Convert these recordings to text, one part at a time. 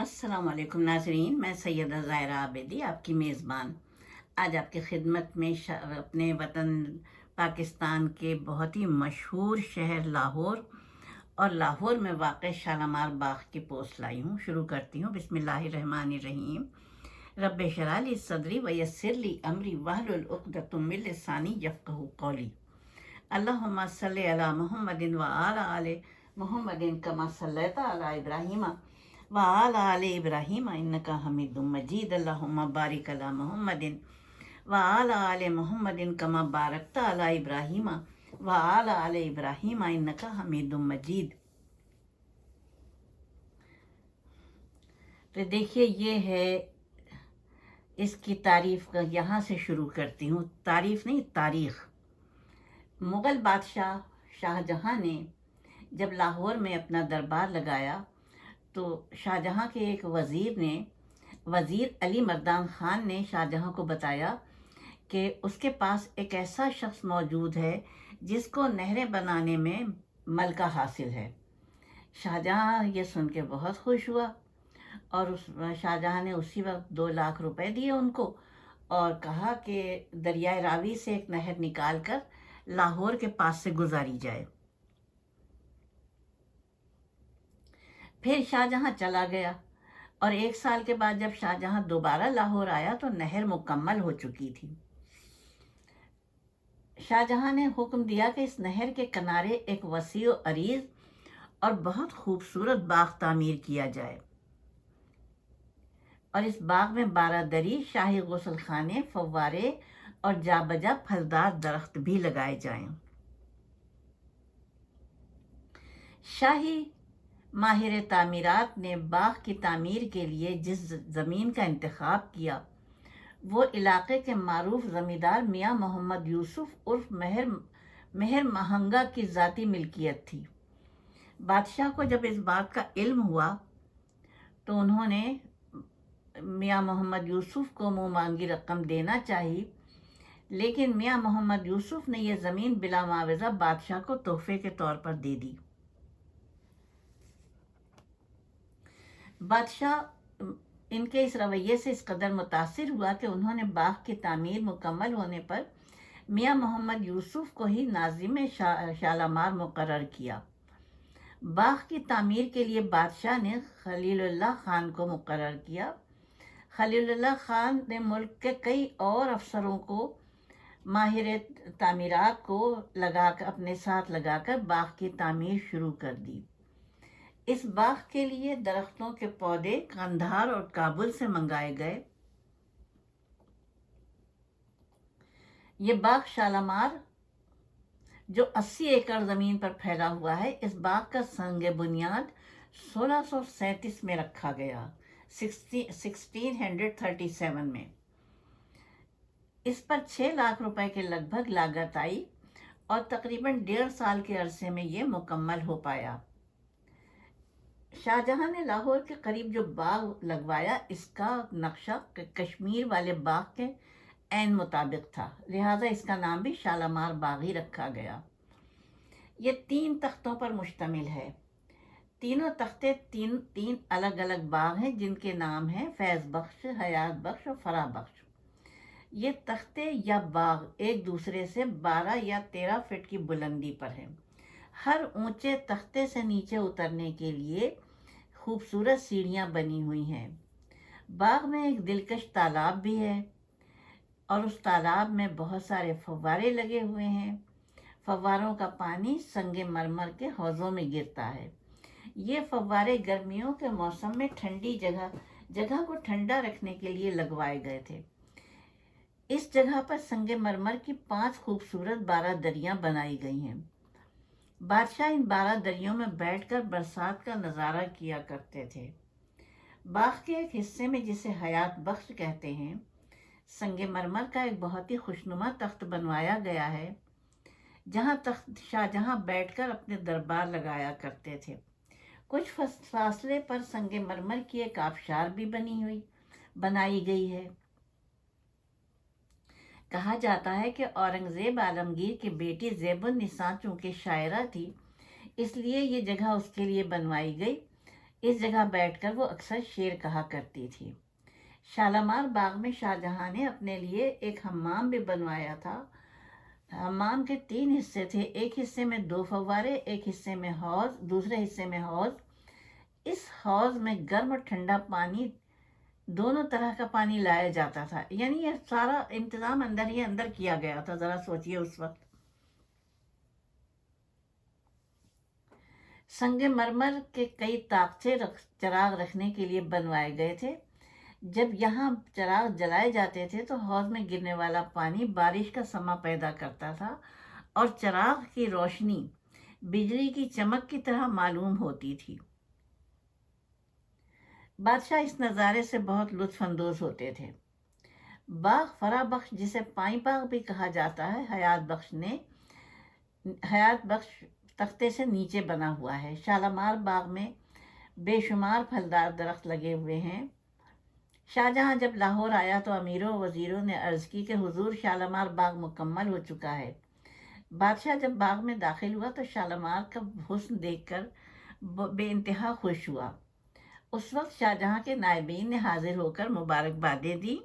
السلام علیکم ناظرین، میں سیدہ ظاہرہ عابدی آپ کی میزبان۔ آج آپ کی خدمت میں شا- اپنے وطن پاکستان کے بہت ہی مشہور شہر لاہور اور لاہور میں واقع شالامار باغ کی پوسٹ لائی ہوں، شروع کرتی ہوں۔ بسم اللہ الرحمن الرحیم۔ رب شرح لی صدری ویسر لی امری وحل العقدۃ من لسانی یفقہ قولی۔ اللہم صلی علی محمد و آل آل محمد کما صلیت علی ابراہیم۔ وآل آل ابراہیم انکا حمید مجید اللہم بارک علی محمد وآل آل محمد کما بارکت علی ابراہیم وآل آل ابراہیم انکا حمید مجید تو دیکھیے، یہ ہے اس کی تعریف کا یہاں سے شروع کرتی ہوں۔ تعریف نہیں، تاریخ۔ مغل بادشاہ شاہ جہاں نے جب لاہور میں اپنا دربار لگایا تو شاہ جہاں کے ایک وزیر نے، وزیر علی مردان خان نے شاہ جہاں کو بتایا کہ اس کے پاس ایک ایسا شخص موجود ہے جس کو نہریں بنانے میں ملکہ حاصل ہے۔ شاہ جہاں یہ سن کے بہت خوش ہوا اور اس شاہ جہاں نے اسی وقت دو لاکھ روپے دیے ان کو اور کہا کہ دریائے راوی سے ایک نہر نکال کر لاہور کے پاس سے گزاری جائے۔ پھر شاہ جہاں چلا گیا۔ اور ایک سال کے بعد جب شاہ جہاں دوبارہ لاہور آیا تو نہر مکمل ہو چکی تھی۔ شاہ جہاں نے حکم دیا کہ اس نہر کے کنارے ایک وسیع و عریض اور بہت خوبصورت باغ تعمیر کیا جائے۔ اور اس باغ میں بارہ دری شاہی غسل خانے، فوارے اور جا بجا پھلدار درخت بھی لگائے جائیں۔ شاہی ماہر تعمیرات نے باغ کی تعمیر کے لیے جس زمین کا انتخاب کیا، وہ علاقے کے معروف زمیندار میاں محمد یوسف عرف مہر مہر مہنگا کی ذاتی ملکیت تھی۔ بادشاہ کو جب اس بات کا علم ہوا تو انہوں نے میاں محمد یوسف کو منہ مانگی رقم دینا چاہی، لیکن میاں محمد یوسف نے یہ زمین بلا معاوضہ بادشاہ کو تحفے کے طور پر دے دی۔ بادشاہ ان کے اس رویے سے اس قدر متاثر ہوا کہ انہوں نے باغ کی تعمیر مکمل ہونے پر میاں محمد یوسف کو ہی ناظم شالامار مقرر کیا۔ باغ کی تعمیر کے لیے بادشاہ نے خلیل اللہ خان کو مقرر کیا۔ خلیل اللہ خان نے ملک کے کئی اور افسروں کو ماہر تعمیرات کو لگا کر، اپنے ساتھ لگا کر باغ کی تعمیر شروع کر دی۔ اس باغ کے لیے درختوں کے پودے کندھار اور کابل سے منگائے گئے۔ یہ باغ شالامار جو اسی ایکڑ زمین پر پھیلا ہوا ہے، اس باغ کا سنگ بنیاد سولہ سو سینتیس میں رکھا گیا سکسٹین ہنڈریڈ تھرٹی سیون میں۔ اس پر چھ لاکھ روپے کے لگ بھگ لاگت آئی اور تقریباً ڈیڑھ سال کے عرصے میں یہ مکمل ہو پایا۔ شاہ جہاں نے لاہور کے قریب جو باغ لگوایا، اس کا نقشہ کشمیر والے باغ کے عین مطابق تھا۔ لہٰذا اس کا نام بھی شالامار باغ ہی رکھا گیا۔ یہ تین تختوں پر مشتمل ہے۔ تینوں تختے تین تین الگ الگ باغ ہیں، جن کے نام ہیں فیض بخش، حیات بخش اور فرا بخش۔ یہ تختے یا باغ ایک دوسرے سے بارہ یا تیرہ فٹ کی بلندی پر ہیں۔ ہر اونچے تختے سے نیچے اترنے کے لیے خوبصورت سیڑھیاں بنی ہوئی ہیں۔ باغ میں ایک دلکش تالاب بھی ہے اور اس تالاب میں بہت سارے فوارے لگے ہوئے ہیں۔ فواروں کا پانی سنگ مرمر کے حوضوں میں گرتا ہے۔ یہ فوارے گرمیوں کے موسم میں ٹھنڈی جگہ جگہ کو ٹھنڈا رکھنے کے لیے لگوائے گئے تھے۔ اس جگہ پر سنگ مرمر کی پانچ خوبصورت بارہ دریاں بنائی گئی ہیں۔ بادشاہ ان بارہ دریوں میں بیٹھ کر برسات کا نظارہ کیا کرتے تھے۔ باغ کے ایک حصے میں جسے حیات بخش کہتے ہیں، سنگ مرمر کا ایک بہت ہی خوشنما تخت بنوایا گیا ہے، جہاں تخت شاہ جہاں بیٹھ کر اپنے دربار لگایا کرتے تھے۔ کچھ فاصلے پر سنگ مرمر کی ایک آبشار بھی بنی ہوئی، بنائی گئی ہے۔ کہا جاتا ہے کہ اورنگزیب عالمگیر کی بیٹی زیب النساء چونکہ شاعرہ تھی، اس لیے یہ جگہ اس کے لیے بنوائی گئی۔ اس جگہ بیٹھ کر وہ اکثر شعر کہا کرتی تھی۔ شالامار باغ میں شاہ جہاں نے اپنے لیے ایک حمام بھی بنوایا تھا۔ حمام کے تین حصے تھے، ایک حصے میں دو فوارے، ایک حصے میں حوض، دوسرے حصے میں حوض۔ اس حوض میں گرم اور ٹھنڈا پانی دونوں طرح کا پانی لایا جاتا تھا۔ یعنی یہ سارا انتظام اندر ہی اندر کیا گیا تھا۔ ذرا سوچئے اس وقت۔ سنگ مرمر کے کئی طاقتے چراغ رکھنے کے لیے بنوائے گئے تھے۔ جب یہاں چراغ جلائے جاتے تھے تو حوض میں گرنے والا پانی بارش کا سما پیدا کرتا تھا اور چراغ کی روشنی، بجلی کی چمک کی طرح معلوم ہوتی تھی۔ بادشاہ اس نظارے سے بہت لطف اندوز ہوتے تھے۔ باغ فرا بخش جسے پائیں باغ بھی کہا جاتا ہے، حیات بخش نے، حیات بخش تختے سے نیچے بنا ہوا ہے۔ شالامار باغ میں بے شمار پھلدار درخت لگے ہوئے ہیں۔ شاہ جہاں جب لاہور آیا تو امیروں وزیروں نے عرض کی کہ حضور شالمار باغ مکمل ہو چکا ہے۔ بادشاہ جب باغ میں داخل ہوا تو شالمار کا حسن دیکھ کر بے انتہا خوش ہوا۔ اس وقت شاہ جہاں کے نائبین نے حاضر ہو کر مبارکبادیں دی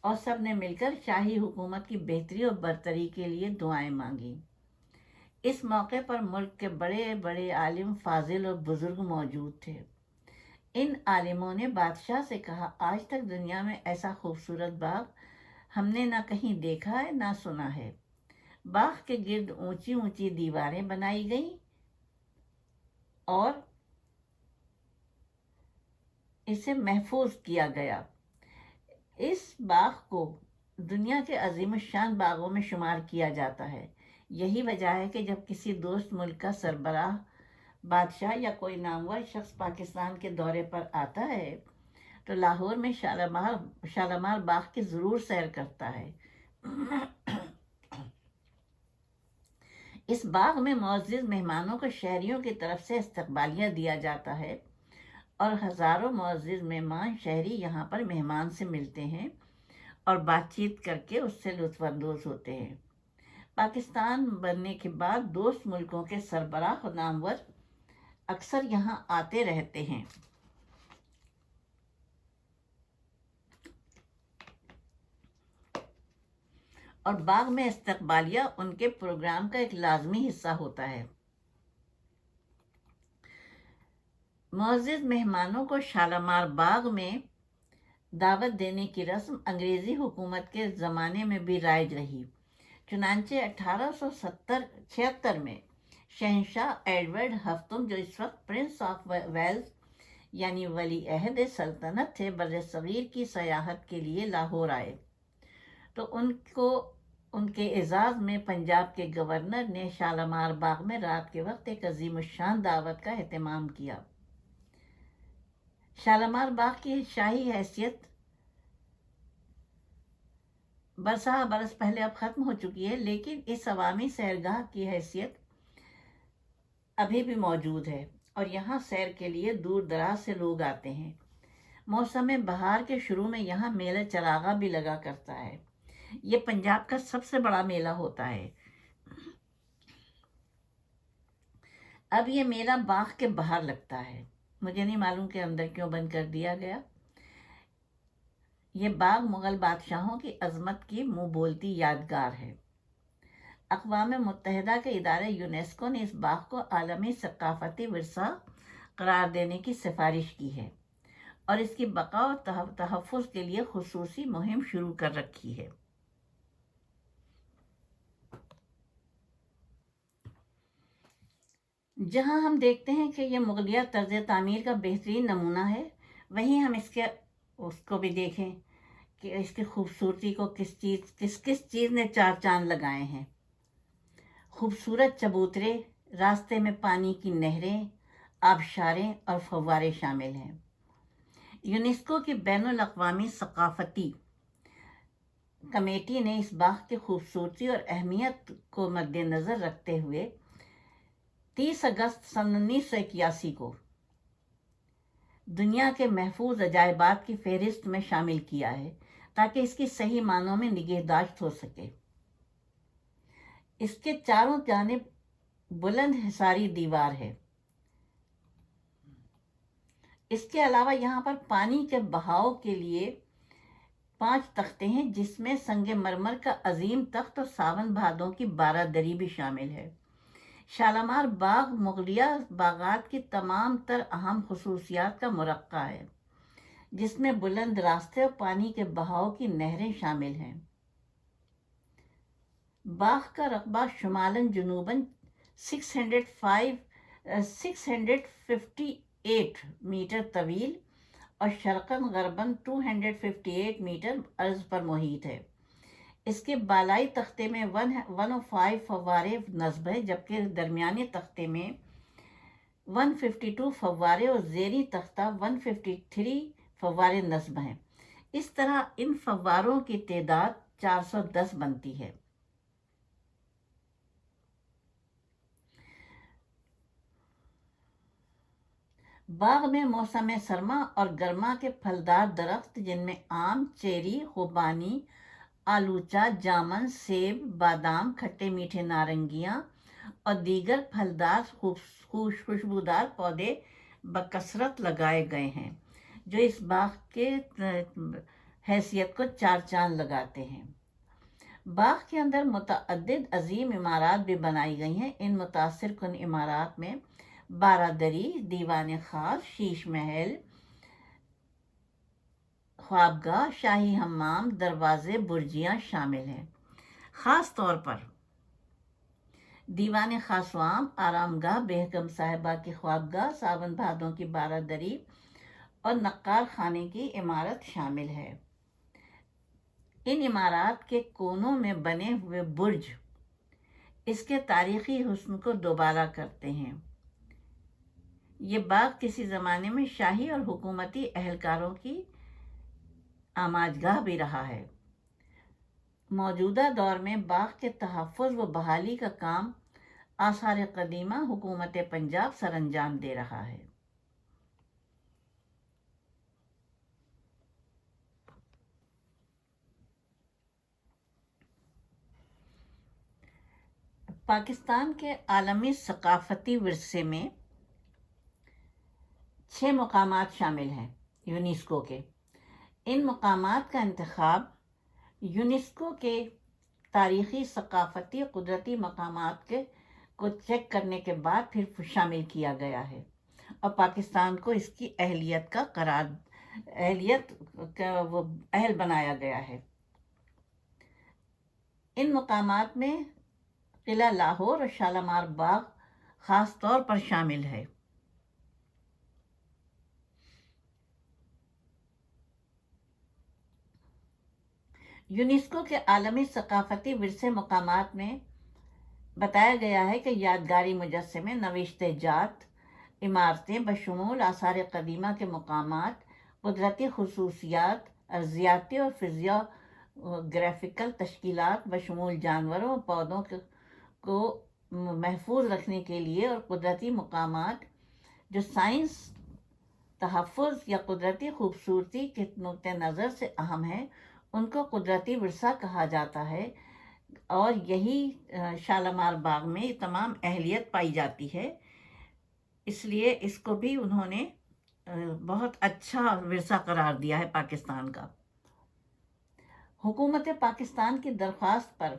اور سب نے مل کر شاہی حکومت کی بہتری اور برتری کے لیے دعائیں مانگی اس موقع پر ملک کے بڑے بڑے عالم فاضل اور بزرگ موجود تھے۔ ان عالموں نے بادشاہ سے کہا، آج تک دنیا میں ایسا خوبصورت باغ ہم نے نہ کہیں دیکھا ہے، نہ سنا ہے۔ باغ کے گرد اونچی اونچی دیواریں بنائی گئیں اور اسے محفوظ کیا گیا۔ اس باغ کو دنیا کے عظیم الشان باغوں میں شمار کیا جاتا ہے۔ یہی وجہ ہے کہ جب کسی دوست ملک کا سربراہ، بادشاہ یا کوئی نامور شخص پاکستان کے دورے پر آتا ہے، تو لاہور میں شالمار شالمار باغ کی ضرور سیر کرتا ہے۔ اس باغ میں معزز مہمانوں کو شہریوں کی طرف سے استقبالیہ دیا جاتا ہے۔ اور ہزاروں معزز مہمان شہری یہاں پر مہمان سے ملتے ہیں اور بات چیت کر کے اس سے لطف اندوز ہوتے ہیں۔ پاکستان بننے کے بعد دوست ملکوں کے سربراہ نامور اکثر یہاں آتے رہتے ہیں۔ اور باغ میں استقبالیہ ان کے پروگرام کا ایک لازمی حصہ ہوتا ہے۔ معزز مہمانوں کو شالامار باغ میں دعوت دینے کی رسم انگریزی حکومت کے زمانے میں بھی رائج رہی۔ چنانچہ اٹھارہ سو ستر، چھہتر میں شہنشاہ ایڈورڈ ہفتم، جو اس وقت پرنس آف ویلز یعنی ولی عہد سلطنت تھے، بر صغیر کی سیاحت کے لیے لاہور آئے۔ تو ان کو، ان کے اعزاز میں پنجاب کے گورنر نے شالمار باغ میں رات کے وقت ایک عظیم الشان دعوت کا اہتمام کیا۔ شالمار باغ کی شاہی حیثیت۔ برسہ برس پہلے اب ختم ہو چکی ہے، لیکن اس عوامی سیرگاہ کی حیثیت ابھی بھی موجود ہے اور یہاں سیر کے لیے دور دراز سے لوگ آتے ہیں۔ موسم بہار کے شروع میں یہاں میلہ چراغا بھی لگا کرتا ہے۔ یہ پنجاب کا سب سے بڑا میلہ ہوتا ہے۔ اب یہ میلہ باغ کے باہر لگتا ہے۔ مجھے نہیں معلوم کہ اندر کیوں بند کر دیا گیا۔ یہ باغ مغل بادشاہوں کی عظمت کی منہ بولتی یادگار ہے۔ اقوام متحدہ کے ادارے یونیسکو نے اس باغ کو عالمی ثقافتی ورثہ قرار دینے کی سفارش کی ہے اور اس کی بقا اور تحفظ کے لیے خصوصی مہم شروع کر رکھی ہے۔ جہاں ہم دیکھتے ہیں کہ یہ مغلیہ طرز تعمیر کا بہترین نمونہ ہے، وہیں ہم اس کے، اس کو بھی دیکھیں کہ اس کی خوبصورتی کو کس چیز، کس کس چیز نے چار چاند لگائے ہیں۔ خوبصورت چبوترے، راستے میں پانی کی نہریں، آبشاریں اور فوارے شامل ہیں۔ یونیسکو کی بین الاقوامی ثقافتی کمیٹی نے اس باغ کی خوبصورتی اور اہمیت کو مد نظر رکھتے ہوئے تیس اگست سن انیس سو اکیاسی کو دنیا کے محفوظ عجائبات کی فہرست میں شامل کیا ہے تاکہ اس کی صحیح معنوں میں نگہداشت ہو سکے۔ اس کے چاروں جانب بلند حساری دیوار ہے۔ اس کے علاوہ یہاں پر پانی کے بہاؤ کے لیے پانچ تختے ہیں، جس میں سنگ مرمر کا عظیم تخت اور ساون بھادوں کی بارہ دری بھی شامل ہے۔ شالامار باغ مغلیہ باغات کی تمام تر اہم خصوصیات کا مرقع ہے، جس میں بلند راستے اور پانی کے بہاؤ کی نہریں شامل ہیں۔ باغ کا رقبہ شمالاً جنوباً six hundred five six hundred fifty eight meter طویل اور شرقاً غرباً two hundred fifty eight meter عرض پر محیط ہے۔ اس کے بالائی تختے میں ون ون او فائیو فوارے نصب ہے جبکہ درمیانی تختے میں ون ففٹی ٹو فوارے اور زیری تختہ ون ففٹی تھری فوارے نصب ہیں۔ اس طرح ان فواروں کی تعداد چار سو دس بنتی ہے۔ باغ میں موسم سرما اور گرما کے پھلدار درخت، جن میں آم، چیری، خوبانی آلوچا جامن، سیب، بادام، کھٹے میٹھے نارنگیاں اور دیگر پھلدار خوشبودار پودے بکثرت لگائے گئے ہیں، جو اس باغ کے حیثیت کو چار چاند لگاتے ہیں۔ باغ کے اندر متعدد عظیم عمارات بھی بنائی گئی ہیں۔ ان متاثر کن عمارات میں بارہ دری دیوان خاص، شیش محل خوابگاہ شاہی حمام دروازے برجیاں شامل ہیں۔ خاص طور پر دیوان خاصوام آرام گاہ بیگم صاحبہ کی خوابگاہ ساون بھادوں کی بارہ دری اور نقار خانے کی عمارت شامل ہے۔ ان عمارات کے کونوں میں بنے ہوئے برج اس کے تاریخی حسن کو دوبارہ کرتے ہیں۔ یہ باغ کسی زمانے میں شاہی اور حکومتی اہلکاروں کی آماج گاہ بھی رہا ہے۔ موجودہ دور میں باغ کے تحفظ و بحالی کا کام آثار قدیمہ حکومت پنجاب سر انجام دے رہا ہے۔ پاکستان کے عالمی ثقافتی ورثے میں چھ مقامات شامل ہیں یونیسکو کے۔ ان مقامات کا انتخاب یونیسکو کے تاریخی ثقافتی قدرتی مقامات کے کو چیک کرنے کے بعد پھر شامل کیا گیا ہے۔ اور پاکستان کو اس کی اہلیت کا قرار اہلیت کا وہ اہل بنایا گیا ہے۔ ان مقامات میں قلعہ لاہور اور شالامار باغ خاص طور پر شامل ہے۔ یونیسکو کے عالمی ثقافتی ورثے مقامات میں بتایا گیا ہے کہ یادگاری مجسمے، نوشت جات، عمارتیں، بشمول آثار قدیمہ کے مقامات، قدرتی خصوصیات، ارضیاتی اور فضیا گرافیکل تشکیلات بشمول جانوروں اور پودوں کو محفوظ رکھنے کے لیے اور قدرتی مقامات جو سائنس، تحفظ یا قدرتی خوبصورتی کے نقطۂ نظر سے اہم ہیں۔ ان کو قدرتی ورثہ کہا جاتا ہے اور یہی شالمار باغ میں تمام اہلیت پائی جاتی ہے۔ اس لیے اس کو بھی انہوں نے بہت اچھا ورثہ قرار دیا ہے پاکستان کا۔ حکومت پاکستان کی درخواست پر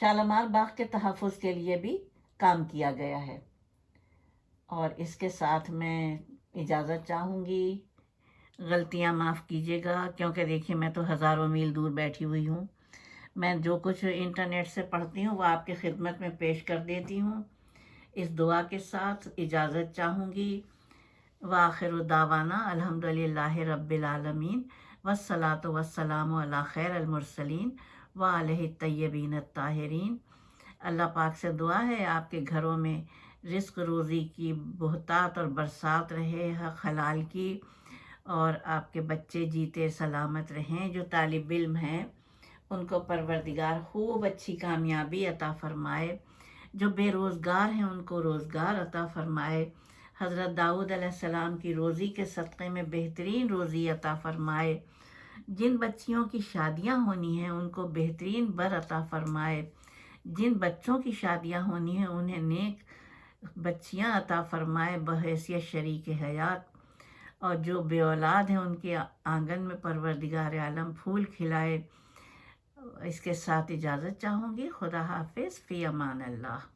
شالمار باغ کے تحفظ کے لیے بھی کام کیا گیا ہے۔ اور اس کے ساتھ میں اجازت چاہوں گی۔ غلطیاں معاف کیجیے گا، کیونکہ دیکھیے میں تو ہزاروں میل دور بیٹھی ہوئی ہوں۔ میں جو کچھ انٹرنیٹ سے پڑھتی ہوں، وہ آپ کی خدمت میں پیش کر دیتی ہوں۔ اس دعا کے ساتھ اجازت چاہوں گی۔ وآخر داوانہ الحمد للہ رب العالمین۔ وسلاۃ وسلام علی خیر المرسلین و علیہ طیبین الطاہرین۔ اللہ پاک سے دعا ہے، آپ کے گھروں میں رزق روزی کی بہتات اور برسات رہے حق حلال کی۔ اور آپ کے بچے جیتے سلامت رہیں، جو طالب علم ہیں، ان کو پروردگار خوب اچھی کامیابی عطا فرمائے۔ جو بے روزگار ہیں، ان کو روزگار عطا فرمائے۔ حضرت داؤد علیہ السلام کی روزی کے صدقے میں بہترین روزی عطا فرمائے۔ جن بچیوں کی شادیاں ہونی ہیں، ان کو بہترین بر عطا فرمائے۔ جن بچوں کی شادیاں ہونی ہیں، انہیں نیک بچیاں عطا فرمائے۔ بحیثیت شریک حیات۔ اور جو بے اولاد ہیں ان کے آنگن میں پروردگار عالم پھول کھلائے، اس کے ساتھ اجازت چاہوں گی۔ خدا حافظ، فی امان اللہ۔